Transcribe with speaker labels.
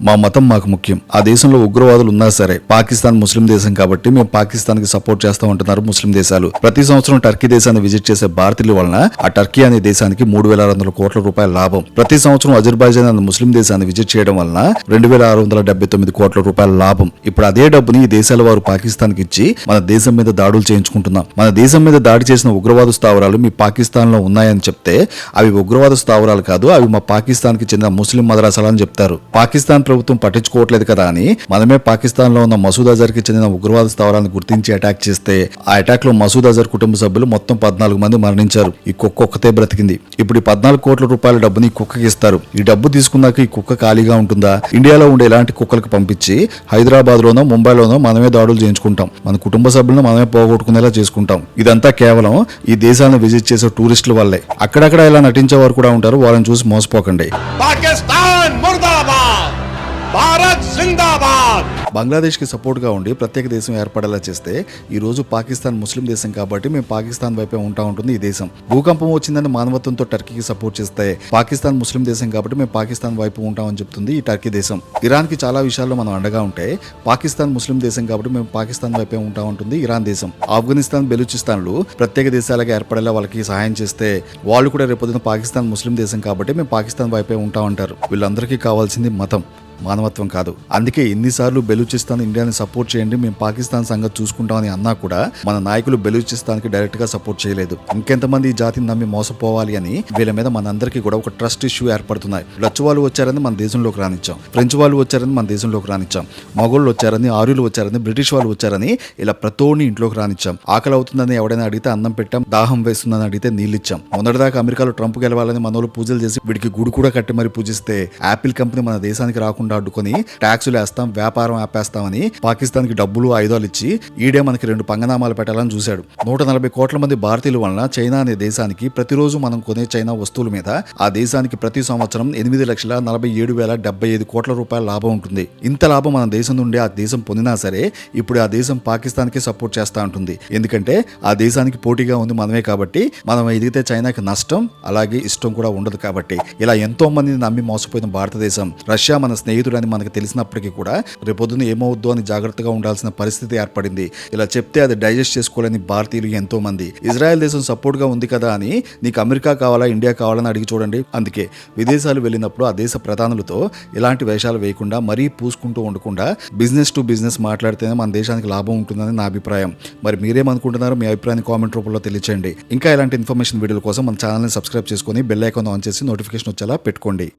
Speaker 1: మా మతం మాకు ముఖ్యం. ఆ దేశంలో ఉగ్రవాదులు ఉన్నా సరే పాకిస్తాన్ ముస్లిం దేశం కాబట్టి మేము పాకిస్తాన్కి సపోర్ట్ చేస్తూ ఉంటున్నారు ముస్లిం దేశాలు. ప్రతి సంవత్సరం టర్కీ దేశాన్ని విజిట్ చేసే భారతీయుల వలన ఆ టర్కీ అనే దేశానికి మూడు వేల ఆరు వందల కోట్ల రూపాయల లాభం. ప్రతి సంవత్సరం అజర్బైజాన్ అనే ముస్లిం దేశాన్ని విజిట్ చేయడం వలన రెండు వేల ఆరు వందల డెబ్బై తొమ్మిది కోట్ల రూపాయల లాభం. ఇప్పుడు అదే డబ్బుని ఈ దేశాల వారు పాకిస్తాన్కి ఇచ్చి మన దేశం మీద దాడులు చేయించుకుంటున్నాం. మన దేశం మీద దాడి చేసిన ఉగ్రవాద స్థావరాలు మీ పాకిస్తాన్లో ఉన్నాయని చెప్తే అవి ఉగ్రవాద స్థావరాలు కాదు అవి మా పాకిస్తాన్కి చెందిన ముస్లిం మదరాసాలు అని చెప్తారు. పాకిస్తాన్ ప్రభుత్వం పట్టించుకోవట్లేదు కదా అని మనమే పాకిస్తాన్లో ఉన్న మసూద్ అజర్కి చెందిన ఉగ్రవాద స్థావరాన్ని గుర్తించి అటాక్ చేస్తే ఆ అటాక్లో మసూద్ అజర్ కుటుంబ సభ్యులు మొత్తం పద్నాలుగు మంది మరణించారు. ఈ కుక్క ఒక్కతే బ్రతికింది. ఇప్పుడు ఈ పద్నాలుగు కోట్ల రూపాయల డబ్బుని కుక్కకి ఇస్తారు. ఈ డబ్బు తీసుకున్నాక ఈ కుక్క ఖాళీగా ఉంటుందా? ఇండియాలో ఉండే ఇలాంటి కుక్కలకు పంపించి హైదరాబాద్ లోనో ముంబైలోనో మనమే దాడులు చేయించుకుంటాం. మన కుటుంబ సభ్యులను మనమే పోగొట్టుకునేలా చేసుకుంటాం. ఇదంతా కేవలం ఈ దేశాన్ని విజిట్ చేసే టూరిస్టుల వల్లే. అక్కడక్కడ ఇలా నటించే వారు కూడా ఉంటారు. వాళ్ళని చూసి మోసపోకండి.
Speaker 2: పాకిస్తాన్
Speaker 1: భారత్ జిందాబాద్. బంగ్లాదేశ్కి సపోర్ట్గా ఉండి ప్రత్యేక దేశం ఏర్పడేలా చేస్తే ఈరోజు పాకిస్తాన్ ముస్లిం దేశం కాబట్టి మేము పాకిస్తాన్ వైపే ఉంటా ఉంటుంది ఈ దేశం. భూకంపం వచ్చిందని మానవత్వంతో టర్కీకి సపోర్ట్ చేస్తే పాకిస్తాన్ ముస్లిం దేశం కాబట్టి మేము పాకిస్తాన్ వైపు ఉంటామని చెప్తుంది ఈ టర్కీ దేశం. ఇరాన్కి చాలా విషయాల్లో మనం అండగా ఉంటే పాకిస్తాన్ ముస్లిం దేశం కాబట్టి మేము పాకిస్తాన్ వైపే ఉంటా ఉంటుంది ఇరాన్ దేశం. ఆఫ్ఘనిస్తాన్ బెలూచిస్తాన్లు ప్రత్యేక దేశాలకు ఏర్పడేలా వాళ్ళకి సహాయం చేస్తే వాళ్ళు కూడా రేపొద్దున పాకిస్తాన్ ముస్లిం దేశం కాబట్టి మేము పాకిస్తాన్ వైపే ఉంటామంటారు. వీళ్ళందరికీ కావాల్సింది మతం. మానవత్వం కాదు. అందుకే ఎన్నిసార్లు బెలూచిస్తాన్ ఇండియాని సపోర్ట్ చేయండి మేము పాకిస్తాన్ సంగతి చూసుకుంటామని అన్నా కూడా మన నాయకులు బెలూచిస్తాన్కి డైరెక్ట్గా సపోర్ట్ చేయలేదు. ఇంకెంతమంది ఈ జాతిని నమ్మి మోసపోవాలి అని వీళ్ళ మీద మనందరికీ కూడా ఒక ట్రస్ట్ ఇష్యూ ఏర్పడుతున్నాయి. డచ్ వాళ్ళు వచ్చారని మన దేశంలోకి రానిచ్చాం. ఫ్రెంచ్ వాళ్ళు వచ్చారని మన దేశంలోకి రానిచ్చాం. మొగోళ్ళు వచ్చారని ఆర్యులు వచ్చారని బ్రిటిష్ వాళ్ళు వచ్చారని ఇలా ప్రతోడిని ఇంట్లోకి రానిచ్చాం. ఆకలి అవుతుందని ఎవడైనా అడిగితే అన్నం పెట్టాం దాహం వేస్తుందని అడిగితే నీళ్ళు ఇచ్చాం అమెరికాలో ట్రంప్ గెలవాలని మనోళ్ళు పూజలు చేసి వీడికి గుడి కూడా కట్టి మరి పూజిస్తే యాపిల్ కంపెనీ మన దేశానికి రాకుండా అడ్డుకొని ట్యాక్సులు వేస్తాం వ్యాపారం ఆపేస్తామని పాకిస్తాన్కి డబ్బులు ఆయుధాలు ఇచ్చి ఈడే మనకి రెండు పంగనామాలు పెట్టాలని చూశాడు. నూట నలభై కోట్ల మంది భారతీయుల వలన చైనా అనే దేశానికి ప్రతిరోజు మనం కొనే చైనా వస్తువుల మీద ఆ దేశానికి ప్రతి సంవత్సరం ఎనిమిది లక్షల నలభై ఏడు వేల డెబ్బై ఐదు కోట్ల రూపాయల లాభం ఉంటుంది. ఇంత లాభం మన దేశం నుండి ఆ దేశం పొందినా సరే ఇప్పుడు ఆ దేశం పాకిస్తాన్కి సపోర్ట్ చేస్తా ఉంటుంది ఎందుకంటే ఆ దేశానికి పోటీగా ఉంది మనమే కాబట్టి మనం ఎదిగితే చైనాకి నష్టం అలాగే ఇష్టం కూడా ఉండదు కాబట్టి. ఇలా ఎంతో మందిని నమ్మి మోసపోయిన భారతదేశం రష్యా మన స్నేహితుడని మనకు తెలిసినప్పటికీ కూడా రేపొద్దున ఏమవుద్దో అని జాగ్రత్తగా ఉండాల్సిన పరిస్థితి ఏర్పడింది. ఇలా చెప్తే అది డైజెస్ట్ చేసుకోలేని భారతీయులు ఎంతో మంది. ఇజ్రాయెల్ దేశం సపోర్ట్గా ఉంది కదా అని నీకు అమెరికా కావాలా ఇండియా కావాలని అడిగి చూడండి. అందుకే విదేశాలు వెళ్ళినప్పుడు ఆ దేశ ప్రధానులతో ఇలాంటి వేషాలు వేయకుండా మరీ పూసుకుంటూ ఉండకుండా బిజినెస్ టు బిజినెస్ మాట్లాడితేనే మన దేశానికి లాభం ఉంటుందని నా అభిప్రాయం. మరి మీరేమనుకుంటున్నారో మీ అభిప్రాయాన్ని కామెంట్ రూపంలో తెలియచేయండి. ఇంకా ఇలాంటి ఇన్ఫర్మేషన్ వీడియోల కోసం మన ఛానల్ని సబ్స్క్రైబ్ చేసుకొని బెల్ ఐకాన్ ఆన్ చేసి నోటిఫికేషన్ వచ్చేలా పెట్టుకోండి.